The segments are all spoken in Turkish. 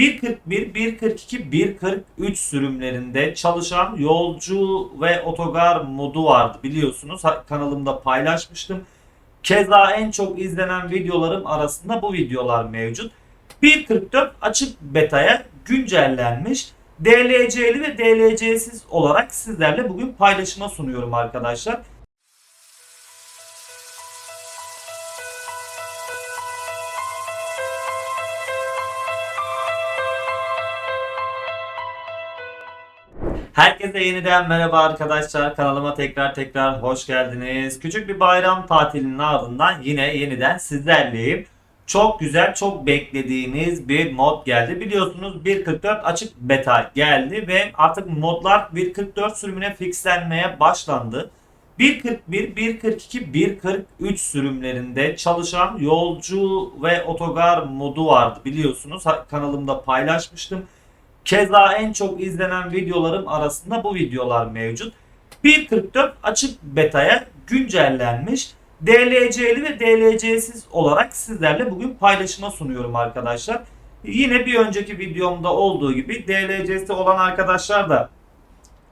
1.41, 1.42, 1.43 sürümlerinde çalışan yolcu ve otogar modu vardı biliyorsunuz. Kanalımda paylaşmıştım. Keza en çok izlenen videolarım arasında bu videolar mevcut. 1.44 açık beta'ya güncellenmiş. DLC'li ve DLC'siz olarak sizlerle bugün paylaşıma sunuyorum arkadaşlar. Herkese yeniden merhaba arkadaşlar. Kanalıma tekrar tekrar hoş geldiniz. Küçük bir bayram tatilinin ardından yine yeniden sizlerleyim. Çok güzel, çok beklediğiniz bir mod geldi. Biliyorsunuz 1.44 açık beta geldi ve artık modlar 1.44 sürümüne fixlenmeye başlandı. 1.41, 1.42, 1.43 sürümlerinde çalışan yolcu ve otogar modu vardı biliyorsunuz. Kanalımda paylaşmıştım. Keza en çok izlenen videolarım arasında bu videolar mevcut. 1.44 açık beta'ya güncellenmiş. DLC'li ve DLC'siz olarak sizlerle bugün paylaşıma sunuyorum arkadaşlar. Yine bir önceki videomda olduğu gibi DLC'si olan arkadaşlar da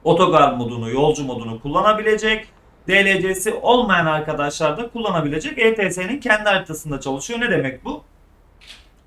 otogar modunu, yolcu modunu kullanabilecek. DLC'si olmayan arkadaşlar da kullanabilecek. ETS'nin kendi haritasında çalışıyor. Ne demek bu?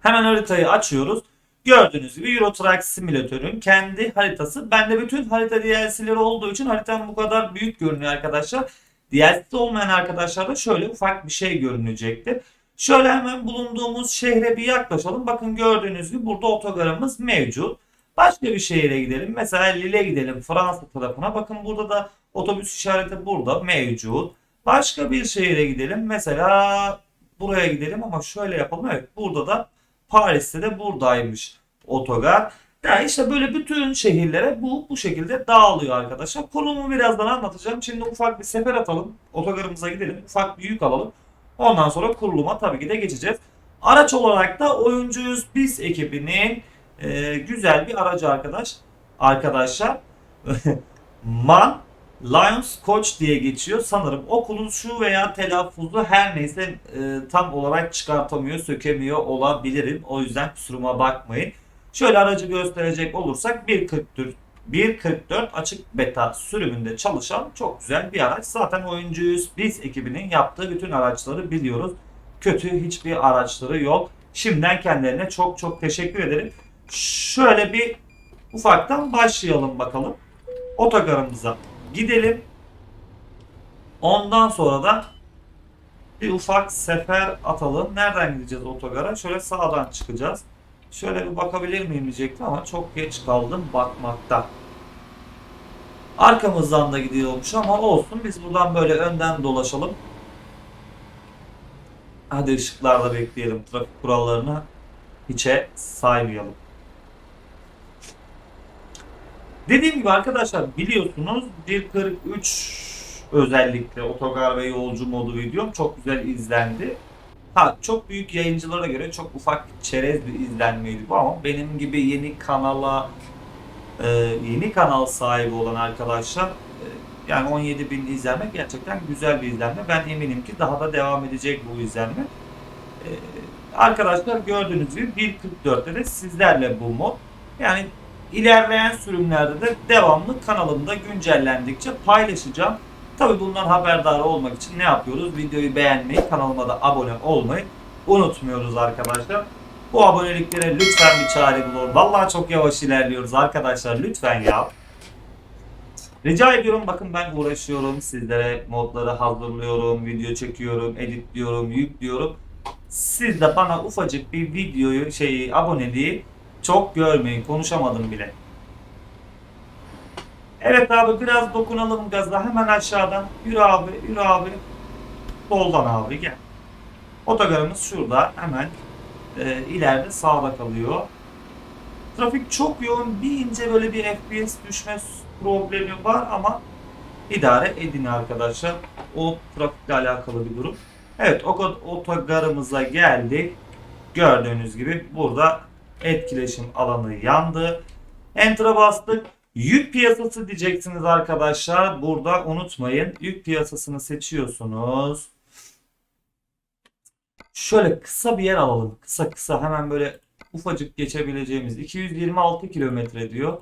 Hemen haritayı açıyoruz. Gördüğünüz gibi Euro Truck Simülatör'ün kendi haritası. Bende bütün harita DLC'leri olduğu için haritam bu kadar büyük görünüyor arkadaşlar. DLC'si olmayan arkadaşlarda şöyle ufak bir şey görünecektir. Şöyle hemen bulunduğumuz şehre bir yaklaşalım. Bakın gördüğünüz gibi burada otogarımız mevcut. Başka bir şehire gidelim. Mesela Lille gidelim Fransa tarafına. Bakın burada da otobüs işareti burada mevcut. Başka bir şehire gidelim. Mesela buraya gidelim ama şöyle yapalım. Evet burada da Paris'te de buradaymış otogar. Yani işte böyle bütün şehirlere bu bu şekilde dağılıyor arkadaşlar. Konumu birazdan anlatacağım. Şimdi ufak bir sefer atalım. Otogarımıza gidelim. Ufak bir yük alalım. Ondan sonra kuruluma tabii ki de geçeceğiz. Araç olarak da oyuncuyuz biz ekibinin e, güzel bir aracı arkadaş. Arkadaşlar Man Lions Coach diye geçiyor. Sanırım okunuşu veya telaffuzu her neyse e, tam olarak çıkartamıyor, sökemiyor olabilirim. O yüzden kusuruma bakmayın. Şöyle aracı gösterecek olursak 1.44 1.44 açık beta sürümünde çalışan çok güzel bir araç. Zaten oyuncuyuz. Biz ekibinin yaptığı bütün araçları biliyoruz. Kötü hiçbir araçları yok. Şimdiden kendilerine çok çok teşekkür ederim. Şöyle bir ufaktan başlayalım bakalım. Otogarımıza gidelim. Ondan sonra da bir ufak sefer atalım. Nereden gideceğiz otogara? Şöyle sağdan çıkacağız. Şöyle bir bakabilir miyim diyecektim ama çok geç kaldım bakmakta. Arkamızdan da gidiyormuş ama olsun. Biz buradan böyle önden dolaşalım. Hadi ışıklarda bekleyelim. Trafik kurallarını hiçe saymayalım. Dediğim gibi arkadaşlar biliyorsunuz 1.43 özellikle otogar ve yolcu modu videom çok güzel izlendi. Ha çok büyük yayıncılara göre çok ufak çerez bir izlenmeydi bu ama benim gibi yeni kanala e, yeni kanal sahibi olan arkadaşlar e, yani 17 bin izlenme gerçekten güzel bir izlenme. Ben eminim ki daha da devam edecek bu izlenme. E, arkadaşlar gördüğünüz gibi 1.44'te de sizlerle bu mod. Yani ilerleyen sürümlerde de devamlı kanalımda güncellendikçe paylaşacağım. Tabi bundan haberdar olmak için ne yapıyoruz? Videoyu beğenmeyi, kanalıma da abone olmayı unutmuyoruz arkadaşlar. Bu aboneliklere lütfen bir çare bulun. Vallahi çok yavaş ilerliyoruz arkadaşlar. Lütfen ya. Rica ediyorum bakın ben uğraşıyorum. Sizlere modları hazırlıyorum, video çekiyorum, editliyorum, yüklüyorum. Siz de bana ufacık bir videoyu, şeyi, aboneliği çok görmeyin. Konuşamadım bile. Evet abi biraz dokunalım gaza. Hemen aşağıdan. Yürü abi, yürü abi. Soldan abi gel. Otogarımız şurada. Hemen e, ileride sağda kalıyor. Trafik çok yoğun. Bir ince böyle bir FPS düşme problemi var ama idare edin arkadaşlar. O trafikle alakalı bir durum. Evet otogarımıza geldik. Gördüğünüz gibi burada etkileşim alanı yandı. Enter'a bastık. Yük piyasası diyeceksiniz arkadaşlar. Burada unutmayın. Yük piyasasını seçiyorsunuz. Şöyle kısa bir yer alalım. Kısa kısa hemen böyle ufacık geçebileceğimiz 226 kilometre diyor.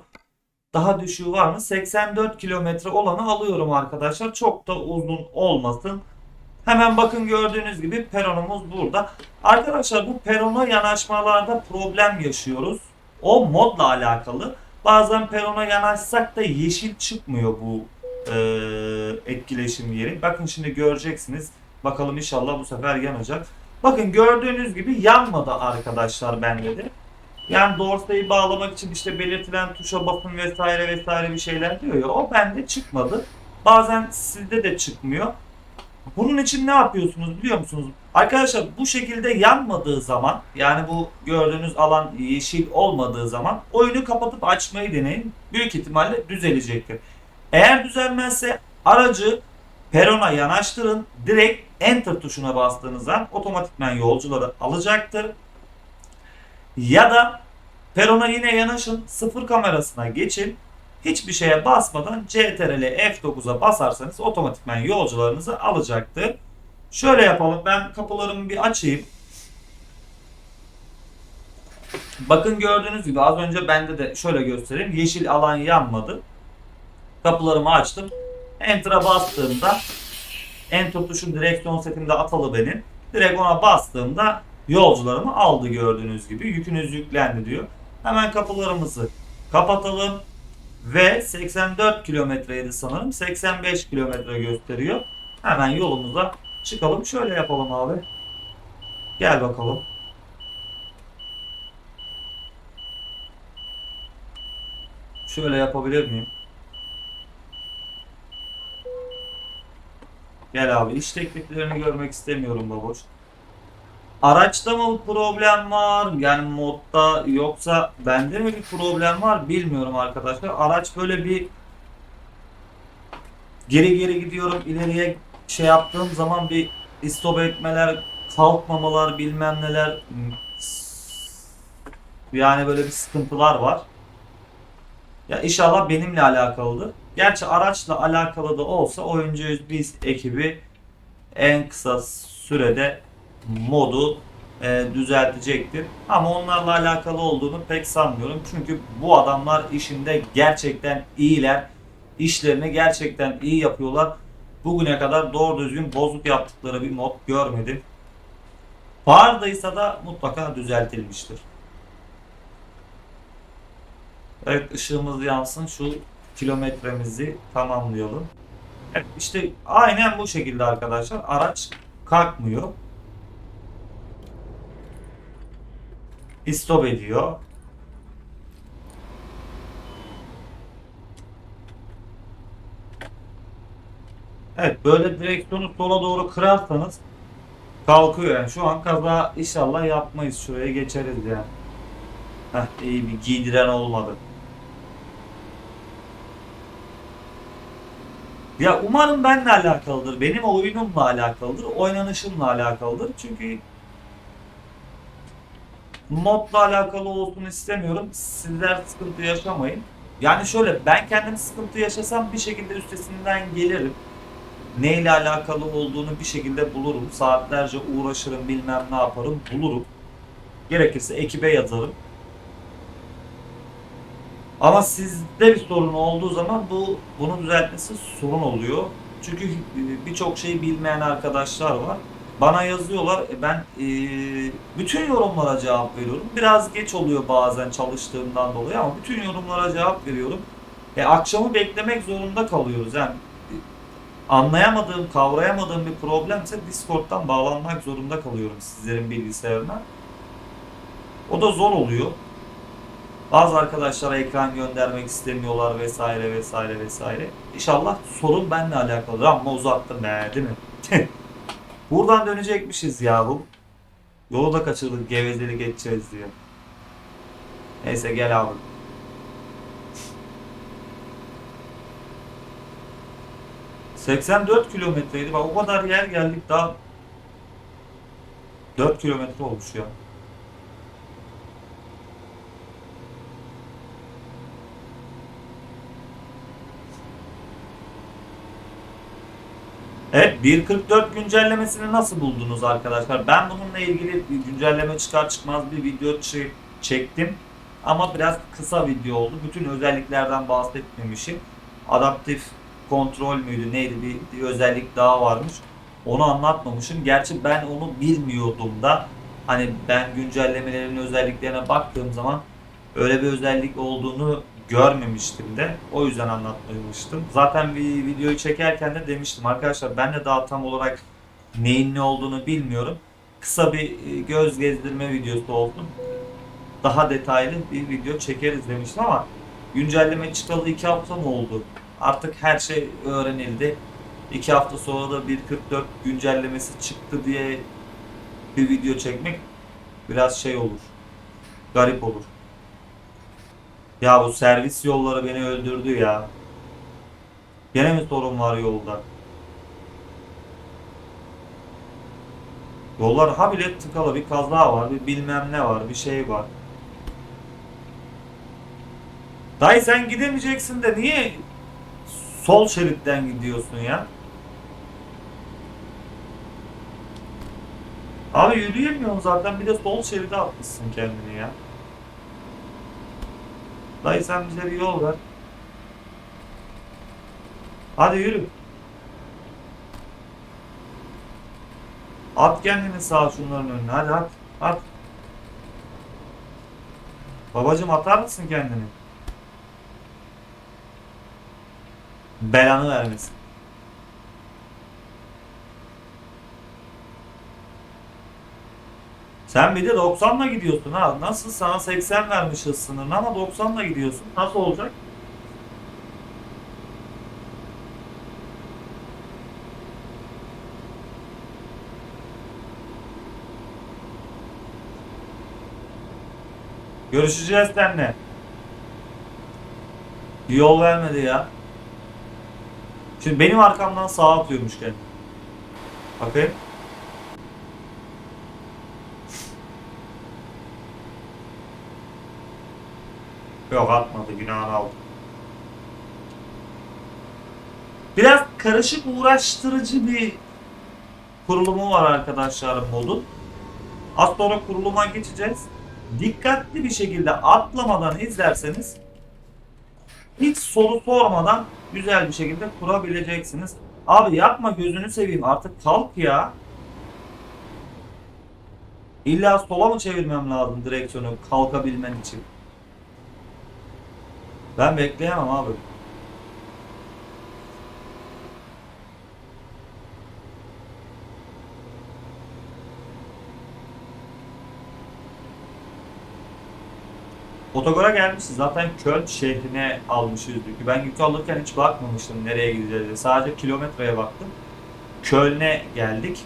Daha düşüğü var mı? 84 kilometre olanı alıyorum arkadaşlar. Çok da uzun olmasın. Hemen bakın gördüğünüz gibi peronumuz burada. Arkadaşlar bu perona yanaşmalarda problem yaşıyoruz. O modla alakalı. Bazen perona yanaşsak da yeşil çıkmıyor bu e, etkileşim yeri. Bakın şimdi göreceksiniz. Bakalım inşallah bu sefer yanacak. Bakın gördüğünüz gibi yanmadı arkadaşlar bende de. Yani dorsayı bağlamak için işte belirtilen tuşa basın vesaire vesaire bir şeyler diyor ya o bende çıkmadı. Bazen sizde de çıkmıyor. Bunun için ne yapıyorsunuz biliyor musunuz? Arkadaşlar bu şekilde yanmadığı zaman yani bu gördüğünüz alan yeşil olmadığı zaman oyunu kapatıp açmayı deneyin. Büyük ihtimalle düzelecektir. Eğer düzelmezse aracı perona yanaştırın. Direkt enter tuşuna bastığınızda otomatikman yolcuları alacaktır. Ya da perona yine yanaşın sıfır kamerasına geçin. Hiçbir şeye basmadan CTRL F9'a basarsanız otomatikman yolcularınızı alacaktır. Şöyle yapalım. Ben kapılarımı bir açayım. Bakın gördüğünüz gibi az önce bende de şöyle göstereyim. Yeşil alan yanmadı. Kapılarımı açtım. Enter'a bastığımda Enter tuşun direksiyon setimde atalı benim. Direkt ona bastığımda yolcularımı aldı gördüğünüz gibi. Yükünüz yüklendi diyor. Hemen kapılarımızı kapatalım. Ve 84 kilometreydi sanırım. 85 kilometre gösteriyor. Hemen yolumuza çıkalım. Şöyle yapalım abi. Gel bakalım. Şöyle yapabilir miyim? Gel abi. İş tekliflerini görmek istemiyorum baboş. Araçta mı problem var? Yani modda yoksa bende mi bir problem var bilmiyorum arkadaşlar. Araç böyle bir geri geri gidiyorum ileriye şey yaptığım zaman bir istop etmeler, kalkmamalar bilmem neler yani böyle bir sıkıntılar var. Ya inşallah benimle alakalıdır. Gerçi araçla alakalı da olsa oyuncu biz ekibi en kısa sürede modu e, düzeltecektir. Ama onlarla alakalı olduğunu pek sanmıyorum. Çünkü bu adamlar işinde gerçekten iyiler. İşlerini gerçekten iyi yapıyorlar. Bugüne kadar doğru düzgün bozuk yaptıkları bir mod görmedim. Vardıysa da mutlaka düzeltilmiştir. Evet ışığımız yansın. Şu kilometremizi tamamlayalım. Evet işte aynen bu şekilde arkadaşlar. Araç kalkmıyor. İstop ediyor. Evet böyle direksiyonu sola doğru kırarsanız kalkıyor yani. Şu an kaza inşallah yapmayız. Şuraya geçeriz yani. Heh, iyi bir giydiren olmadı. Ya umarım benimle alakalıdır. Benim oyunumla alakalıdır. Oynanışımla alakalıdır. Çünkü modla alakalı olsun istemiyorum. Sizler sıkıntı yaşamayın. Yani şöyle ben kendim sıkıntı yaşasam bir şekilde üstesinden gelirim. Neyle alakalı olduğunu bir şekilde bulurum. Saatlerce uğraşırım bilmem ne yaparım bulurum. Gerekirse ekibe yazarım. Ama sizde bir sorun olduğu zaman bu bunu düzeltmesi sorun oluyor. Çünkü birçok şeyi bilmeyen arkadaşlar var. Bana yazıyorlar. E, ben e, bütün yorumlara cevap veriyorum. Biraz geç oluyor bazen çalıştığımdan dolayı ama bütün yorumlara cevap veriyorum. E, akşamı beklemek zorunda kalıyoruz. Yani e, anlayamadığım, kavrayamadığım bir problemse Discord'dan bağlanmak zorunda kalıyorum sizlerin bilgisayarına. O da zor oluyor. Bazı arkadaşlara ekran göndermek istemiyorlar vesaire vesaire vesaire. İnşallah sorun benimle alakalı. Ama uzattım be değil mi? Buradan dönecekmişiz ya bu. Yolu da kaçırdık gevezelik edeceğiz diye. Neyse gel abi. ...84 kilometreydi. Bak o kadar yer geldik daha... ...4 kilometre olmuş ya. Evet 1.44 güncellemesini nasıl buldunuz arkadaşlar? Ben bununla ilgili güncelleme çıkar çıkmaz bir video çektim. Ama biraz kısa video oldu. Bütün özelliklerden bahsetmemişim. Adaptif kontrol müydü neydi bir, bir özellik daha varmış. Onu anlatmamışım. Gerçi ben onu bilmiyordum da. Hani ben güncellemelerin özelliklerine baktığım zaman öyle bir özellik olduğunu görmemiştim de. O yüzden anlatmamıştım. Zaten bir videoyu çekerken de demiştim arkadaşlar ben de daha tam olarak neyin ne olduğunu bilmiyorum. Kısa bir e, göz gezdirme videosu olsun. Daha detaylı bir video çekeriz demiştim ama güncelleme çıkalı 2 hafta mı oldu? Artık her şey öğrenildi. 2 hafta sonra da 1.44 güncellemesi çıktı diye bir video çekmek biraz şey olur. Garip olur. Ya bu servis yolları beni öldürdü ya. Gene mi sorun var yolda? Yollar ha bile tıkalı bir kaza var, bir bilmem ne var, bir şey var. Dayı sen gidemeyeceksin de niye sol şeritten gidiyorsun ya? Abi yürüyemiyorsun zaten bir de sol şeride atmışsın kendini ya. Dayı sen bize bir yol ver. Hadi yürü. At kendini sağa şunların önüne. Hadi at. At. Babacım atar mısın kendini? Belanı vermesin. Sen bir de 90'la gidiyorsun ha. Nasıl sana 80 vermiş hız sınırını ama 90'la gidiyorsun. Nasıl olacak? Görüşeceğiz seninle. Yol vermedi ya. Şimdi benim arkamdan sağa atıyormuş kendini. Bakayım. Yok atmadı günahını aldı. Biraz karışık uğraştırıcı bir kurulumu var arkadaşlar modun. Az sonra kuruluma geçeceğiz. Dikkatli bir şekilde atlamadan izlerseniz hiç soru sormadan güzel bir şekilde kurabileceksiniz. Abi yapma gözünü seveyim artık kalk ya. İlla sola mı çevirmem lazım direksiyonu kalkabilmen için? Ben bekleyemem abi. Otogara gelmişiz. Zaten Köln şehrine almışız yükü. Ben yükü alırken hiç bakmamıştım nereye gideceğiz. Sadece kilometreye baktım. Köln'e geldik.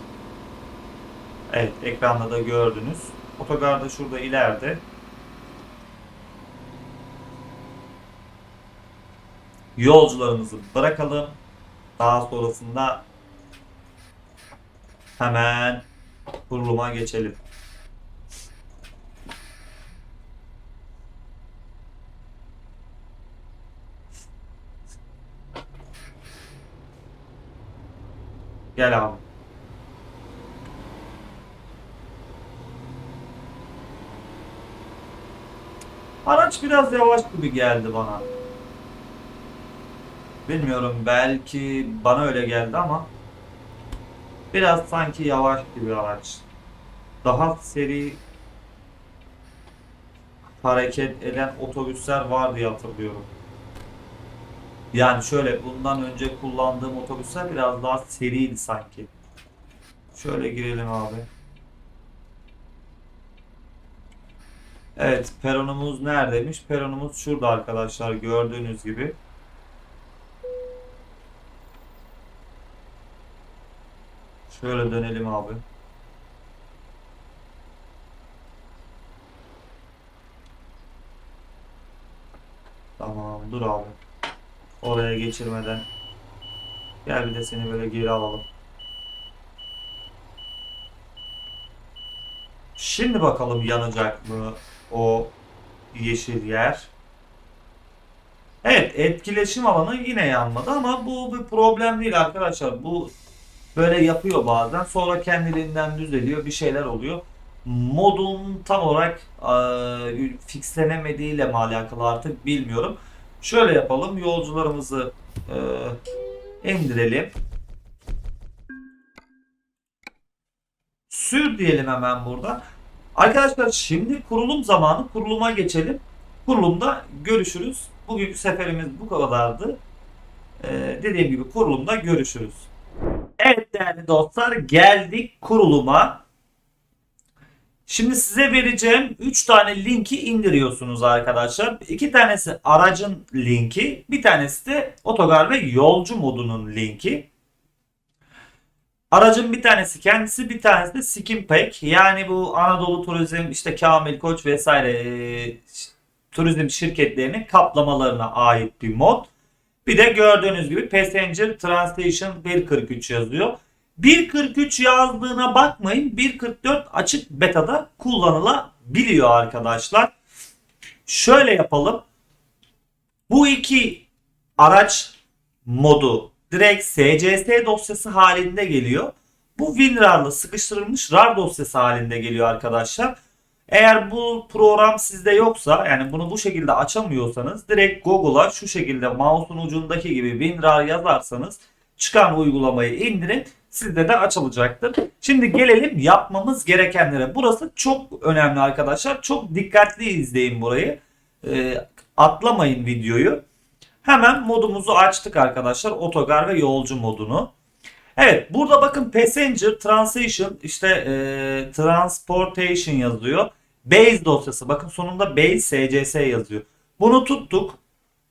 Evet ekranda da gördünüz. Otogar da şurada ileride. Yolcularımızı bırakalım. Daha sonrasında hemen kuruluma geçelim. Gel abi. Araç biraz yavaş gibi geldi bana. Bilmiyorum belki bana öyle geldi ama biraz sanki yavaş gibi araç. Daha seri hareket eden otobüsler var diye hatırlıyorum. Yani şöyle bundan önce kullandığım otobüsler biraz daha seriydi sanki. Şöyle girelim abi. Evet peronumuz neredeymiş? Peronumuz şurada arkadaşlar gördüğünüz gibi. Şöyle dönelim abi. Tamam dur abi. Oraya geçirmeden. Gel bir de seni böyle geri alalım. Şimdi bakalım yanacak mı o yeşil yer. Evet etkileşim alanı yine yanmadı ama bu bir problem değil arkadaşlar. Bu böyle yapıyor bazen sonra kendiliğinden düzeliyor bir şeyler oluyor. modun tam olarak e, fixlenemediğiyle mi alakalı artık bilmiyorum. Şöyle yapalım. Yolcularımızı e, indirelim. Sür diyelim hemen burada. Arkadaşlar şimdi kurulum zamanı. Kuruluma geçelim. Kurulumda görüşürüz. Bugünkü seferimiz bu kadardı. Ee, dediğim gibi kurulumda görüşürüz. Evet değerli dostlar geldik kuruluma. Şimdi size vereceğim 3 tane linki indiriyorsunuz arkadaşlar. 2 tanesi aracın linki, bir tanesi de otogar ve yolcu modunun linki. Aracın bir tanesi kendisi, bir tanesi de Skin Pack. Yani bu Anadolu Turizm, işte Kamil Koç vesaire e, turizm şirketlerinin kaplamalarına ait bir mod. Bir de gördüğünüz gibi Passenger Translation 1.43 yazıyor. 1.43 yazdığına bakmayın. 1.44 açık betada kullanılabiliyor arkadaşlar. Şöyle yapalım. Bu iki araç modu direkt SCS dosyası halinde geliyor. Bu WinRAR'la sıkıştırılmış RAR dosyası halinde geliyor arkadaşlar. Eğer bu program sizde yoksa yani bunu bu şekilde açamıyorsanız direkt Google'a şu şekilde mouse'un ucundaki gibi WinRAR yazarsanız çıkan uygulamayı indirin sizde de açılacaktır. Şimdi gelelim yapmamız gerekenlere. Burası çok önemli arkadaşlar. Çok dikkatli izleyin burayı. E, atlamayın videoyu. Hemen modumuzu açtık arkadaşlar. Otogar ve yolcu modunu. Evet burada bakın passenger translation işte e, transportation yazıyor. Base dosyası bakın sonunda base scc yazıyor. Bunu tuttuk.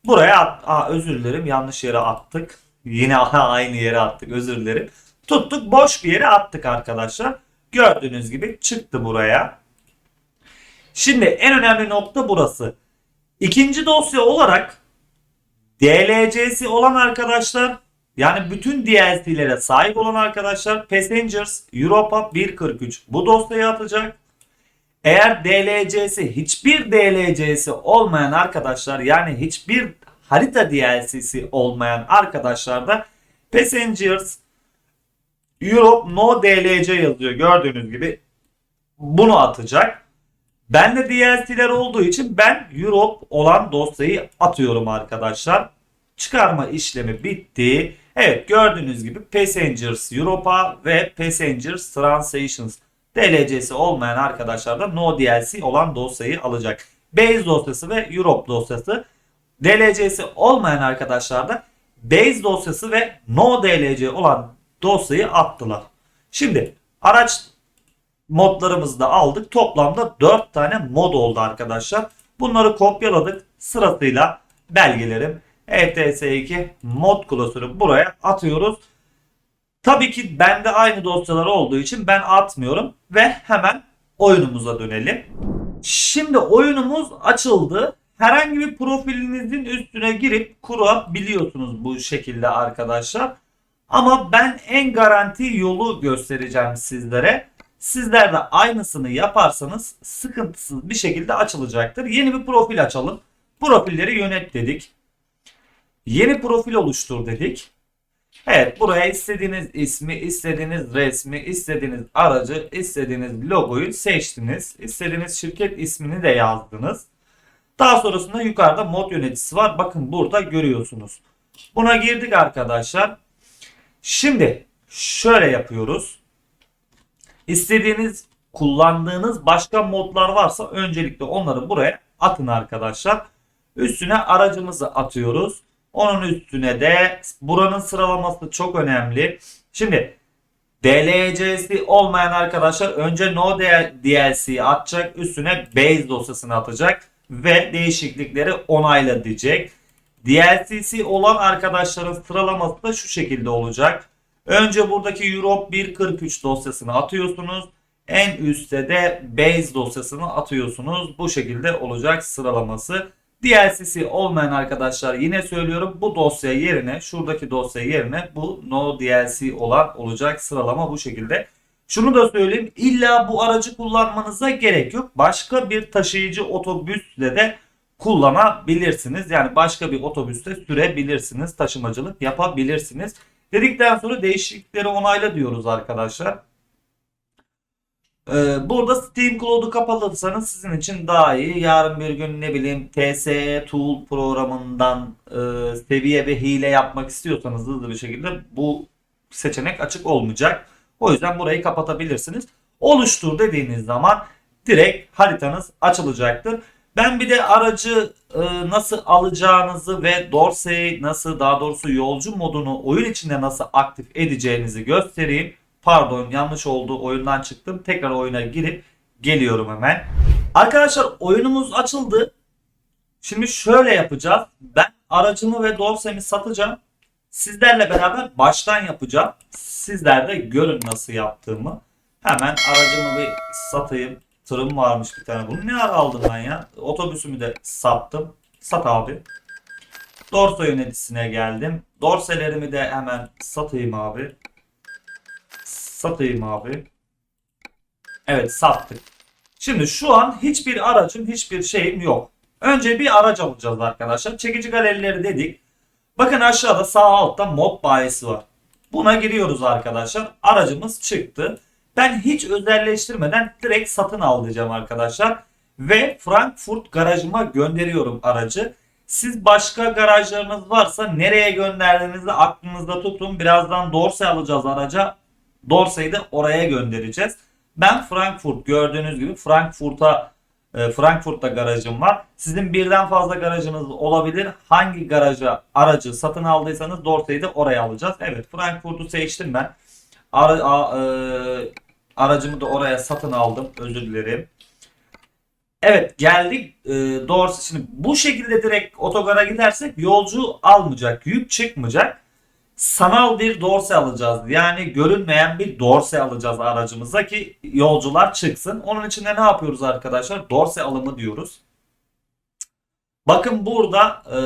Buraya at, Aa, özür dilerim yanlış yere attık. Yine aynı yere attık özür dilerim. Tuttuk boş bir yere attık arkadaşlar. Gördüğünüz gibi çıktı buraya. Şimdi en önemli nokta burası. İkinci dosya olarak DLC'si olan arkadaşlar yani bütün DLC'lere sahip olan arkadaşlar Passengers Europa 1.43 bu dosyaya atacak. Eğer DLC'si hiçbir DLC'si olmayan arkadaşlar yani hiçbir harita DLC'si olmayan arkadaşlar da Passengers Europe No DLC yazıyor gördüğünüz gibi bunu atacak. Ben de DLC'ler olduğu için ben Europe olan dosyayı atıyorum arkadaşlar. Çıkarma işlemi bitti. Evet gördüğünüz gibi Passengers Europa ve Passengers Translations DLC'si olmayan arkadaşlar da No DLC olan dosyayı alacak. Base dosyası ve Europe dosyası. DLC'si olmayan arkadaşlar da Base dosyası ve No DLC olan dosyayı attılar. Şimdi araç modlarımızı da aldık. Toplamda 4 tane mod oldu arkadaşlar. Bunları kopyaladık. Sırasıyla belgelerim ETS2 mod klasörü buraya atıyoruz. Tabii ki bende aynı dosyalar olduğu için ben atmıyorum ve hemen oyunumuza dönelim. Şimdi oyunumuz açıldı. Herhangi bir profilinizin üstüne girip kurabiliyorsunuz bu şekilde arkadaşlar. Ama ben en garanti yolu göstereceğim sizlere. Sizler de aynısını yaparsanız sıkıntısız bir şekilde açılacaktır. Yeni bir profil açalım. Profilleri yönet dedik. Yeni profil oluştur dedik. Evet buraya istediğiniz ismi, istediğiniz resmi, istediğiniz aracı, istediğiniz logoyu seçtiniz. İstediğiniz şirket ismini de yazdınız. Daha sonrasında yukarıda mod yöneticisi var. Bakın burada görüyorsunuz. Buna girdik arkadaşlar. Şimdi şöyle yapıyoruz. İstediğiniz kullandığınız başka modlar varsa öncelikle onları buraya atın arkadaşlar. Üstüne aracımızı atıyoruz. Onun üstüne de buranın sıralaması çok önemli. Şimdi DLC'si olmayan arkadaşlar önce no DLC'yi atacak. Üstüne base dosyasını atacak. Ve değişiklikleri onayla diyecek. DLC'si olan arkadaşların sıralaması da şu şekilde olacak. Önce buradaki Europe 1.43 dosyasını atıyorsunuz. En üstte de base dosyasını atıyorsunuz. Bu şekilde olacak sıralaması. DLC'si olmayan arkadaşlar yine söylüyorum bu dosya yerine şuradaki dosya yerine bu no DLC olan olacak sıralama bu şekilde. Şunu da söyleyeyim illa bu aracı kullanmanıza gerek yok. Başka bir taşıyıcı otobüsle de kullanabilirsiniz. Yani başka bir otobüste sürebilirsiniz. Taşımacılık yapabilirsiniz. Dedikten sonra değişiklikleri onayla diyoruz arkadaşlar. Ee, burada Steam Cloud'u kapatırsanız sizin için daha iyi. Yarın bir gün ne bileyim TSE Tool programından e, seviye ve hile yapmak istiyorsanız hızlı bir şekilde bu seçenek açık olmayacak. O yüzden burayı kapatabilirsiniz. Oluştur dediğiniz zaman direkt haritanız açılacaktır. Ben bir de aracı e, nasıl alacağınızı ve Dorsey'i nasıl daha doğrusu yolcu modunu oyun içinde nasıl aktif edeceğinizi göstereyim. Pardon yanlış oldu oyundan çıktım. Tekrar oyuna girip geliyorum hemen. Arkadaşlar oyunumuz açıldı. Şimdi şöyle yapacağız. Ben aracımı ve Dorsey'mi satacağım. Sizlerle beraber baştan yapacağım. Sizler de görün nasıl yaptığımı. Hemen aracımı bir satayım. Tırım varmış bir tane. Bunu ne ara aldım ben ya? Otobüsümü de sattım. Sat abi. Dorso yöneticisine geldim. Dorselerimi de hemen satayım abi. Satayım abi. Evet sattık. Şimdi şu an hiçbir aracım, hiçbir şeyim yok. Önce bir araç alacağız arkadaşlar. Çekici galerileri dedik. Bakın aşağıda sağ altta mod bayisi var. Buna giriyoruz arkadaşlar. Aracımız çıktı. Ben hiç özelleştirmeden direkt satın al diyeceğim arkadaşlar. Ve Frankfurt garajıma gönderiyorum aracı. Siz başka garajlarınız varsa nereye gönderdiğinizi aklınızda tutun. Birazdan Dorsey alacağız araca. Dorsey'i de oraya göndereceğiz. Ben Frankfurt gördüğünüz gibi Frankfurt'a e, Frankfurt'ta garajım var. Sizin birden fazla garajınız olabilir. Hangi garaja aracı satın aldıysanız Dorsey'i de oraya alacağız. Evet Frankfurt'u seçtim ben. Ara, a- e, aracımı da oraya satın aldım. Özür dilerim. Evet geldik e, doğrusu şimdi bu şekilde direkt otogara gidersek yolcu almayacak, yük çıkmayacak. Sanal bir dorse alacağız. Yani görünmeyen bir dorse alacağız aracımıza ki yolcular çıksın. Onun için de ne yapıyoruz arkadaşlar? Dorse alımı diyoruz. Bakın burada e,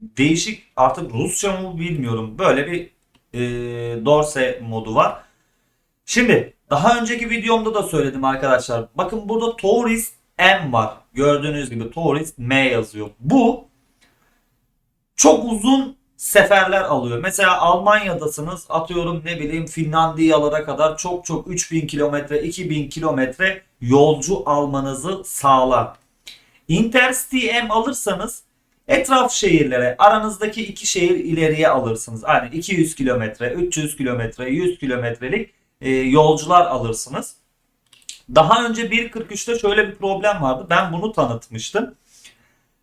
değişik artık Rusça mı bilmiyorum. Böyle bir e, dorse modu var. Şimdi daha önceki videomda da söyledim arkadaşlar. Bakın burada Tourist M var. Gördüğünüz gibi Tourist M yazıyor. Bu çok uzun seferler alıyor. Mesela Almanya'dasınız atıyorum ne bileyim Finlandiyalara kadar çok çok 3000 kilometre 2000 kilometre yolcu almanızı sağlar. Intercity M alırsanız etraf şehirlere aranızdaki iki şehir ileriye alırsınız. Yani 200 kilometre, 300 kilometre, 100 kilometrelik e, yolcular alırsınız. Daha önce 1.43'te şöyle bir problem vardı. Ben bunu tanıtmıştım.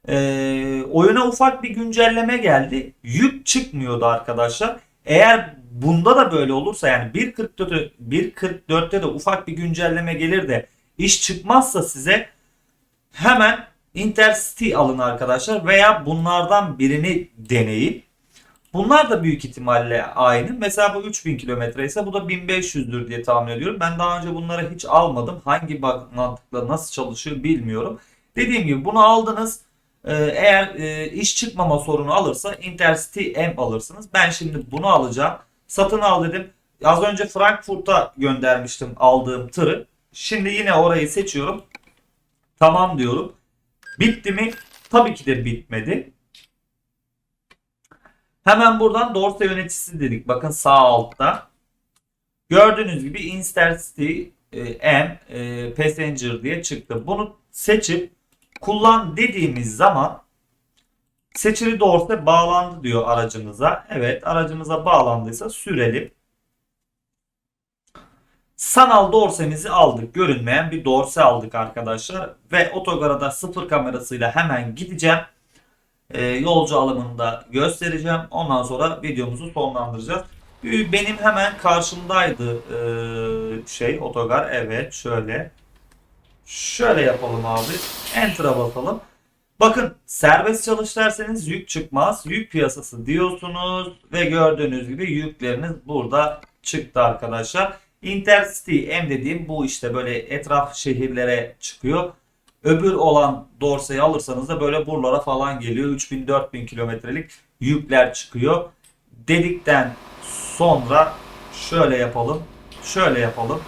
E, oyuna ufak bir güncelleme geldi. Yük çıkmıyordu arkadaşlar. Eğer bunda da böyle olursa yani 1.44'te 1.44'te de ufak bir güncelleme gelir de iş çıkmazsa size hemen Intercity alın arkadaşlar veya bunlardan birini deneyin. Bunlar da büyük ihtimalle aynı. Mesela bu 3000 kilometre ise bu da 1500'dür diye tahmin ediyorum. Ben daha önce bunları hiç almadım. Hangi mantıkla nasıl çalışıyor bilmiyorum. Dediğim gibi bunu aldınız. Ee, Eğer e, iş çıkmama sorunu alırsa Intercity M alırsınız. Ben şimdi bunu alacağım. Satın al dedim. Az önce Frankfurt'a göndermiştim aldığım tırı. Şimdi yine orayı seçiyorum. Tamam diyorum. Bitti mi? Tabii ki de bitmedi. Hemen buradan dorsa yöneticisi dedik. Bakın sağ altta. Gördüğünüz gibi Intercity e, M e, Passenger diye çıktı. Bunu seçip kullan dediğimiz zaman seçili dorse bağlandı diyor aracımıza. Evet aracımıza bağlandıysa sürelim. Sanal dorsemizi aldık. Görünmeyen bir dorse aldık arkadaşlar. Ve otogara sıfır kamerasıyla hemen gideceğim. Ee, yolcu alımını da göstereceğim. Ondan sonra videomuzu sonlandıracağız. Benim hemen karşımdaydı ee, şey otogar. Evet şöyle. Şöyle yapalım abi. Enter'a basalım. Bakın serbest çalış derseniz yük çıkmaz. Yük piyasası diyorsunuz ve gördüğünüz gibi yükleriniz burada çıktı arkadaşlar. Intercity M dediğim bu işte böyle etraf şehirlere çıkıyor. Öbür olan Dorsey'i alırsanız da böyle buralara falan geliyor. 3000-4000 kilometrelik yükler çıkıyor. Dedikten sonra şöyle yapalım. Şöyle yapalım.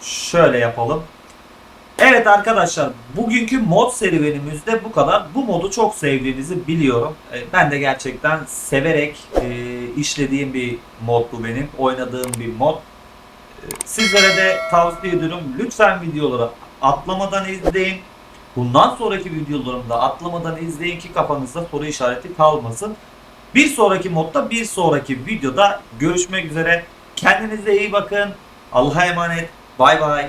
Şöyle yapalım. Evet arkadaşlar bugünkü mod serüvenimizde bu kadar. Bu modu çok sevdiğinizi biliyorum. E, Ben de gerçekten severek e, işlediğim bir mod bu benim. Oynadığım bir mod. E, Sizlere de tavsiye ediyorum. Lütfen videoları atlamadan izleyin. Bundan sonraki videolarımı da atlamadan izleyin ki kafanızda soru işareti kalmasın. Bir sonraki modda bir sonraki videoda görüşmek üzere. Kendinize iyi bakın. Allah'a emanet. Bay bay.